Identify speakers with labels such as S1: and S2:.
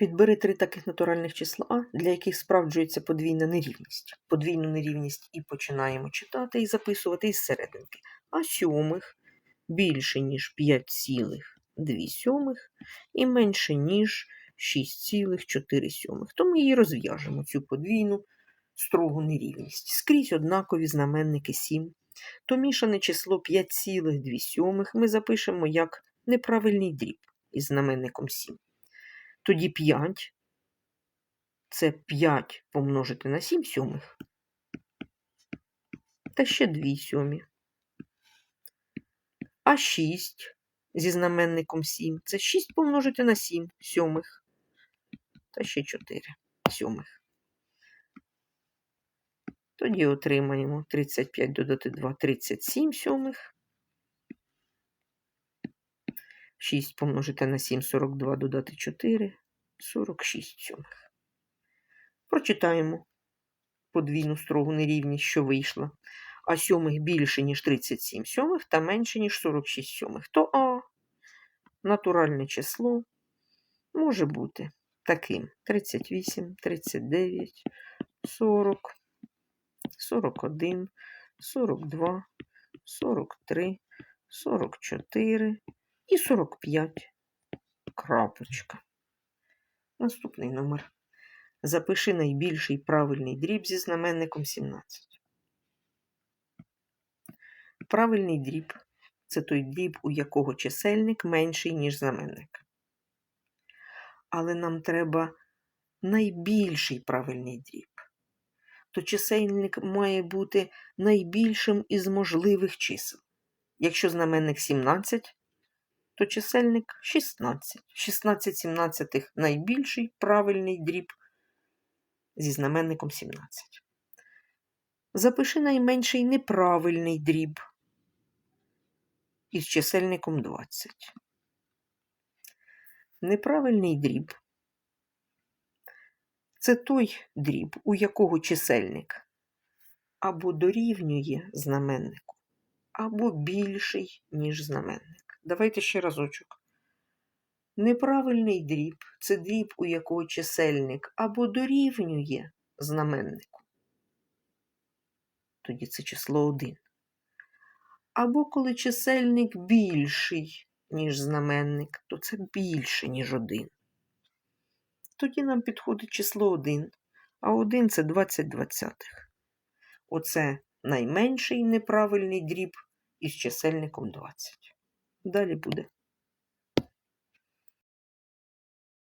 S1: Підбери три таких натуральних числа, для яких справджується подвійна нерівність. Подвійну нерівність і починаємо читати і записувати із серединки. А сьомих більше, ніж 5,2 сьомих і менше, ніж 6,4 сьомих. То ми її розв'яжемо, цю подвійну строгу нерівність. Скрізь однакові знаменники 7. То мішане число 5,2 ми запишемо як неправильний дріб із знаменником 7. Тоді 5 це 5 помножити на 7 сьомих. Та ще 2 сьомі. А 6 зі знаменником 7 це 6 помножити на 7 сьомих. Та ще 4 сьомих. Тоді отримаємо 35 додати 2 37 сьомих. 6 помножити на 7 42 додати 4 46 сьомих. Прочитаємо подвійну строгу нерівність, що вийшла. А сьомих більше, ніж 37 сьомих та менше, ніж 46 сьомих. То А натуральне число може бути таким: 38, 39, 40, 41, 42, 43, 44 і 45. Крапочка. Наступний номер. Запиши найбільший правильний дріб зі знаменником 17. Правильний дріб це той дріб, у якого чисельник менший, ніж знаменник. Але нам треба найбільший правильний дріб. То чисельник має бути найбільшим із можливих чисел. Якщо знаменник 17, то чисельник 16. 16 сімнадцятих найбільший правильний дріб зі знаменником 17. Запиши найменший неправильний дріб із чисельником 20. Неправильний дріб це той дріб, у якого чисельник або дорівнює знаменнику, або більший, ніж знаменник. Давайте ще разочок. Неправильний дріб це дріб, у якого чисельник або дорівнює знаменнику. Тоді це число 1. Або коли чисельник більший, ніж знаменник, то це більше, ніж 1. Тоді нам підходить число 1, а 1 це 20 двадцятих. Оце найменший неправильний дріб із чисельником 20. Далі буде.